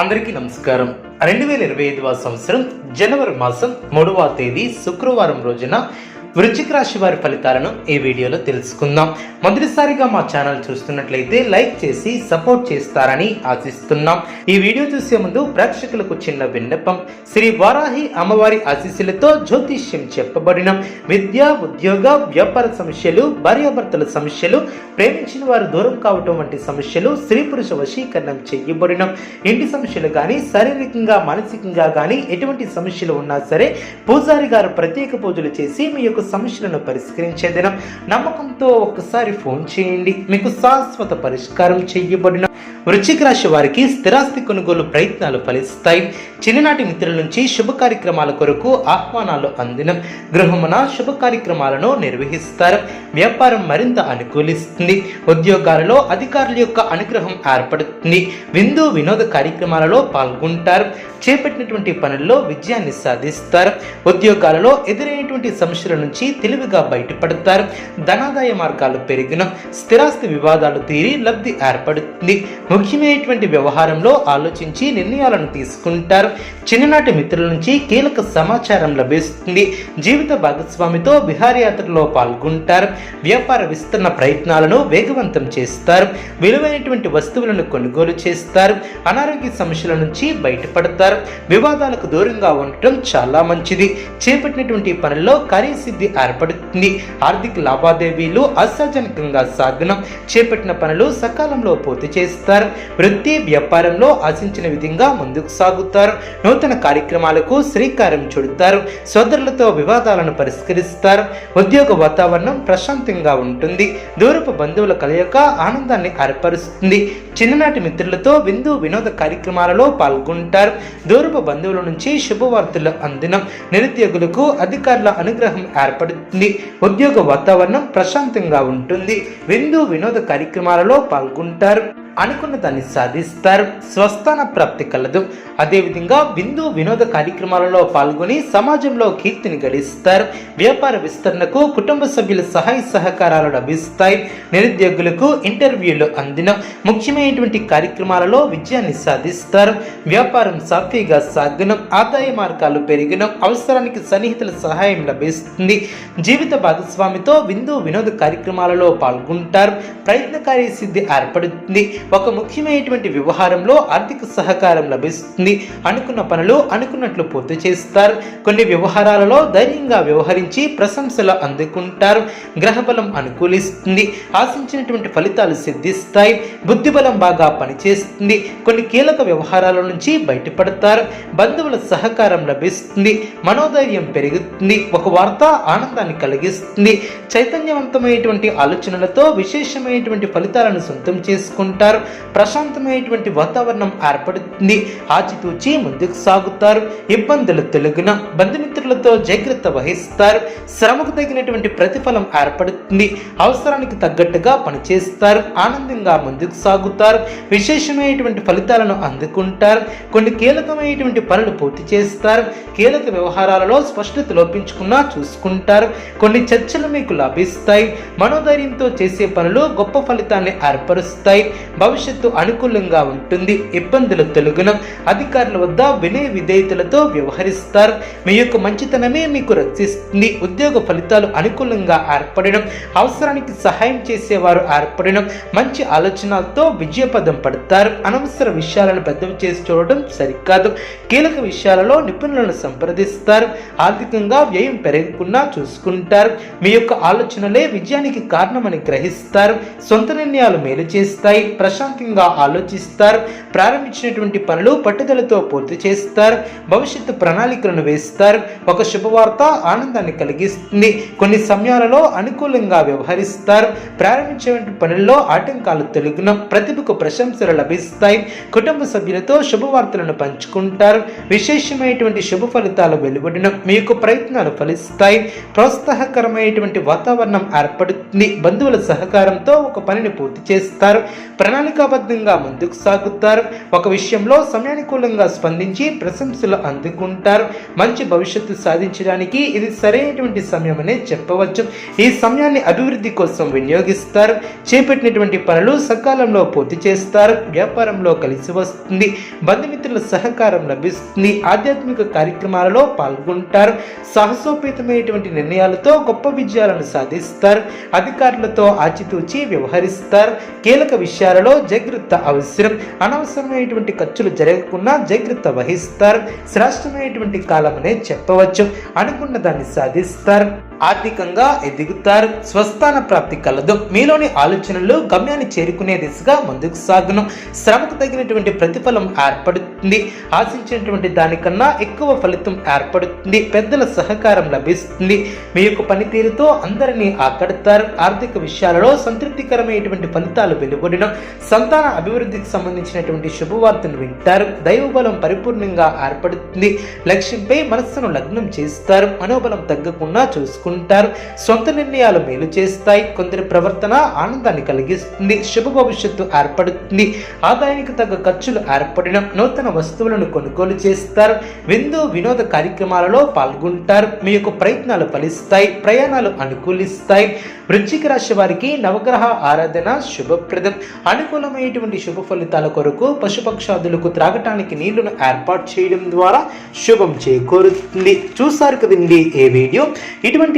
అందరికీ నమస్కారం. రెండు వేల ఇరవై ఐదవ సంవత్సరం జనవరి మాసం మూడవ తేదీ శుక్రవారం రోజున వృశ్చిక రాశి వారి ఫలితాలను ఈ వీడియోలో తెలుసుకుందాం. మొదటిసారిగా మా ఛానల్ చూస్తున్నట్లయితే లైక్ చేసి సపోర్ట్ చేస్తారని ఆశిస్తున్నాం. ఈ వీడియో చూసే ముందు ప్రేక్షకులకు చిన్న విన్నపం. శ్రీ వారాహి అమ్మవారి ఆశీస్సులతో జ్యోతిష్యం చెప్పబడిన విద్య ఉద్యోగ వ్యాపార సమస్యలు భార్యాభర్తల సమస్యలు ప్రేమించిన వారు దూరం కావటం వంటి సమస్యలు స్త్రీ పురుష వశీకరణం చేయబడిన ఇంటి సమస్యలు కానీ శారీరకంగా మానసికంగా కానీ ఎటువంటి సమస్యలు ఉన్నా సరే పూజారి గారు ప్రత్యేక పూజలు చేసి మీ యొక్క సమస్యలను పరిష్కరించే దినం. నమ్మకంతో ఒక్కసారి ఫోన్ చేయండి. మీకు శాశ్వత పరిష్కారం చేయబడిన వృశ్చిక రాశి వారికి స్థిరాస్తి కొనుగోలు ప్రయత్నాలు ఫలిస్తాయి. చిన్ననాటి మిత్రుల నుంచి శుభ కార్యక్రమాల కొరకు ఆహ్వానాలు అందిన. గృహమున శుభ కార్యక్రమాలను నిర్వహిస్తారు. వ్యాపారం మరింత అనుకూలిస్తుంది. ఉద్యోగాలలో అధికారుల యొక్క అనుగ్రహం ఏర్పడుతుంది. విందు వినోద కార్యక్రమాలలో పాల్గొంటారు. చేపట్టినటువంటి పనుల్లో విజయాన్ని సాధిస్తారు. ఉద్యోగాలలో ఎదురైనటువంటి సమస్యల నుంచి తెలివిగా బయటపడతారు. ధనాదాయ మార్గాలు పెరిగిన స్థిరాస్తి వివాదాలు తీరి లబ్ధి ఏర్పడుతుంది. ముఖ్యమైనటువంటి వ్యవహారంలో ఆలోచించి నిర్ణయాలను తీసుకుంటారు. చిన్ననాటి మిత్రుల నుంచి కీలక సమాచారం లభిస్తుంది. జీవిత భాగస్వామితో విహారయాత్రలో పాల్గొంటారు. వ్యాపార విస్తరణ ప్రయత్నాలను వేగవంతం చేస్తారు. విలువైనటువంటి వస్తువులను కొనుగోలు చేస్తారు. అనారోగ్య సమస్యల నుంచి బయటపడతారు. వివాదాలకు దూరంగా ఉండటం చాలా మంచిది. చేపట్టినటువంటి పనుల్లో కార్యసిద్ధి ఏర్పడుతుంది. ఆర్థిక లావాదేవీలు ఆశాజనకంగా సాధనం చేపట్టిన పనులు సకాలంలో పూర్తి చేస్తారు. వృత్తి వ్యాపారంలో ఆశించిన విధంగా ముందుకు సాగుతారు. నూతన కార్యక్రమాలకు శ్రీకారం చుడతారు. సోదరులతో వివాదాలను పరిష్కరిస్తారు. ఉద్యోగ వాతావరణం ప్రశాంతంగా ఉంటుంది. దూరపు బంధువుల కలయిక ఆనందాన్ని ఏర్పరుస్తుంది. చిన్ననాటి మిత్రులతో విందు వినోద కార్యక్రమాలలో పాల్గొంటారు. దూరపు బంధువుల నుంచి శుభవార్తలు అందిన. నిరుద్యోగులకు అధికారుల అనుగ్రహం ఏర్పడుతుంది. ఉద్యోగ వాతావరణం ప్రశాంతంగా ఉంటుంది. విందు వినోద కార్యక్రమాలలో పాల్గొంటారు. అనుకున్న దాన్ని సాధిస్తారు. స్వస్థాన ప్రాప్తి కలదు. అదేవిధంగా విందు వినోద కార్యక్రమాలలో పాల్గొని సమాజంలో కీర్తిని గడిస్తారు. వ్యాపార విస్తరణకు కుటుంబ సభ్యుల సహాయ సహకారాలు లభిస్తాయి. నిరుద్యోగులకు ఇంటర్వ్యూలు అందిన ముఖ్యమైనటువంటి కార్యక్రమాలలో విజయాన్ని సాధిస్తారు. వ్యాపారం సాఫీగా సాగనం. ఆదాయ మార్గాలు పెరిగిన. అవసరానికి సన్నిహితుల సహాయం లభిస్తుంది. జీవిత భాగస్వామితో విందు వినోద కార్యక్రమాలలో పాల్గొంటారు. ప్రయత్నకారి సిద్ధి ఏర్పడుతుంది. ఒక ముఖ్యమైనటువంటి వ్యవహారంలో ఆర్థిక సహకారం లభిస్తుంది. అనుకున్న పనులు అనుకున్నట్లు పూర్తి చేస్తారు. కొన్ని వ్యవహారాలలో ధైర్యంగా వ్యవహరించి ప్రశంసలు అందుకుంటారు. గ్రహబలం అనుకూలిస్తుంది. ఆశించినటువంటి ఫలితాలు సిద్ధిస్తాయి. బుద్ధిబలం బాగా పనిచేస్తుంది. కొన్ని కీలక వ్యవహారాల నుంచి బయటపడతారు. బంధువుల సహకారం లభిస్తుంది. మనోధైర్యం పెరుగుతుంది. ఒక వార్త ఆనందాన్ని కలిగిస్తుంది. చైతన్యవంతమైనటువంటి ఆలోచనలతో విశేషమైనటువంటి ఫలితాలను సొంతం చేసుకుంటారు. ప్రశాంతమైనటువంటి వాతావరణం ఏర్పడుతుంది ఆచితూచి ముందుకు సాగుతారు. ఇబ్బందులు తెలుగున బంధుమిత్రులతో జాగ్రత్త వహిస్తారు. శ్రమకు తగినటువంటి ప్రతిఫలం ఏర్పడుతుంది. అవసరానికి తగ్గట్టుగా పనిచేస్తారు. ఆనందంగా ముందుకు సాగుతారు. విశేషమైనటువంటి ఫలితాలను అందుకుంటారు. కొన్ని కీలకమైనటువంటి పనులు పూర్తి చేస్తారు. కీలక వ్యవహారాలలో స్పష్టత లోపించుకున్నా చూసుకుంటారు. కొన్ని చర్చలు మీకు లభిస్తాయి. మనోధైర్యంతో చేసే పనులు గొప్ప ఫలితాన్ని ఏర్పరుస్తాయి. భవిష్యత్తు అనుకూలంగా ఉంటుంది. ఇబ్బందులు తొలగున. అధికారుల వద్ద వినయ విధేయతలతో వ్యవహరిస్తారు. మీ యొక్క మంచితనమే మీకు రక్షిస్తుంది. ఉద్యోగ ఫలితాలు అనుకూలంగా ఏర్పడడం. అవసరానికి సహాయం చేసేవారు ఏర్పడడం. మంచి ఆలోచనలతో విజయపదం పడతారు. అనవసర విషయాలను పెద్దవి చేసి చూడడం సరికాదు. కీలక విషయాలలో నిపుణులను సంప్రదిస్తారు. ఆర్థికంగా వ్యయం పెరగకుండా చూసుకుంటారు. మీ యొక్క ఆలోచనలే విజయానికి కారణమని గ్రహిస్తారు. సొంత నిర్ణయాలు మేలు చేస్తాయి. ప్రశాంతంగా ఆలోచిస్తారు ప్రారంభించినటువంటి పనులు పట్టుదలతో పూర్తి చేస్తారు భవిష్యత్తు ప్రణాళికలను వేస్తారు. ఒక శుభవార్త ఆనందాన్ని కలిగిస్తుంది. కొన్ని సమయాలలో అనుకూలంగా వ్యవహరిస్తారు. ప్రారంభించేటువంటి పనుల్లో ఆటంకాలు తొలగిన ప్రతిభకు ప్రశంసలు లభిస్తాయి. కుటుంబ సభ్యులతో శుభవార్తలను పంచుకుంటారు. విశేషమైనటువంటి శుభ ఫలితాలు వెలువడిన మీ యొక్క ప్రయత్నాలు ఫలిస్తాయి. ప్రోత్సాహకరమైనటువంటి వాతావరణం ఏర్పడుతుంది. బంధువుల సహకారంతో ఒక పనిని పూర్తి చేస్తారు. ప్రణా ప్రణాళికాబద్ధంగా ముందుకు సాగుతారు. ఒక విషయంలో సమయానుకూలంగా స్పందించి ప్రశంసలు అందుకుంటారు. మంచి భవిష్యత్తు సాధించడానికి ఇది సరైనటువంటి సమయం అనే చెప్పవచ్చు. ఈ సమయాన్ని అభివృద్ధి కోసం వినియోగిస్తారు. చేపట్టినటువంటి పనులు సకాలంలో పూర్తి చేస్తారు. వ్యాపారంలో కలిసి వస్తుంది. బంధుమిత్రుల సహకారం లభిస్తుంది. ఆధ్యాత్మిక కార్యక్రమాలలో పాల్గొంటారు. సాహసోపేతమైనటువంటి నిర్ణయాలతో గొప్ప విజయాలను సాధిస్తారు. అధికారులతో ఆచితూచి వ్యవహరిస్తారు. కీలక విషయాలలో జాగ్రత్త అవసరం. అనవసరమైనటువంటి ఖర్చులు జరగకుండా జాగ్రత్త వహిస్తారు. శ్రేష్టమైనటువంటి కాలమనే చెప్పవచ్చు. అనుకున్న దాన్ని సాధిస్తారు. ఆర్థికంగా ఎదుగుతారు. స్వస్థాన ప్రాప్తి కలదు. మీలోని ఆలోచనలు గమ్యాన్ని చేరుకునే దిశగా ముందుకు సాగును. శ్రమకు తగినటువంటి ప్రతిఫలం ఏర్పడుతుంది. ఆశించినటువంటి దానికన్నా ఎక్కువ ఫలితం ఏర్పడుతుంది. పెద్దల సహకారం లభిస్తుంది. మీ యొక్క పనితీరుతో అందరినీ ఆకడతారు. ఆర్థిక విషయాలలో సంతృప్తికరమైనటువంటి ఫలితాలు వెలువడిన సంతాన అభివృద్ధికి సంబంధించినటువంటి శుభవార్తను వింటారు. దైవబలం పరిపూర్ణంగా ఏర్పడుతుంది. లక్ష్యంపై మనస్సును లగ్నం చేస్తారు. మనోబలం తగ్గకుండా చూసుకుంటారు సొంత నిర్ణయాలు మేలు చేస్తాయి. కొందరి ప్రవర్తన ఆనందాన్ని కలిగిస్తుంది. శుభ భవిష్యత్తు ఏర్పడుతుంది. ఆదాయానికి తగ్గ ఖర్చులు ఏర్పడిన నూతన వస్తువులను కొనుగోలు చేస్తారు. విందు వినోద కార్యక్రమాలలో పాల్గొంటారు. మీ యొక్క ప్రయత్నాలు ఫలిస్తాయి. ప్రయాణాలు అనుకూలిస్తాయి. వృశ్చిక రాశి వారికి నవగ్రహ ఆరాధన శుభప్రదం. అనుకూలమైనటువంటి శుభ ఫలితాల కొరకు పశుపక్షాదులకు త్రాగటానికి నీళ్ళను ఏర్పాటు చేయడం ద్వారా శుభం చేకూరుతుంది. చూసారు కదండి ఏ వీడియో? ఇటువంటి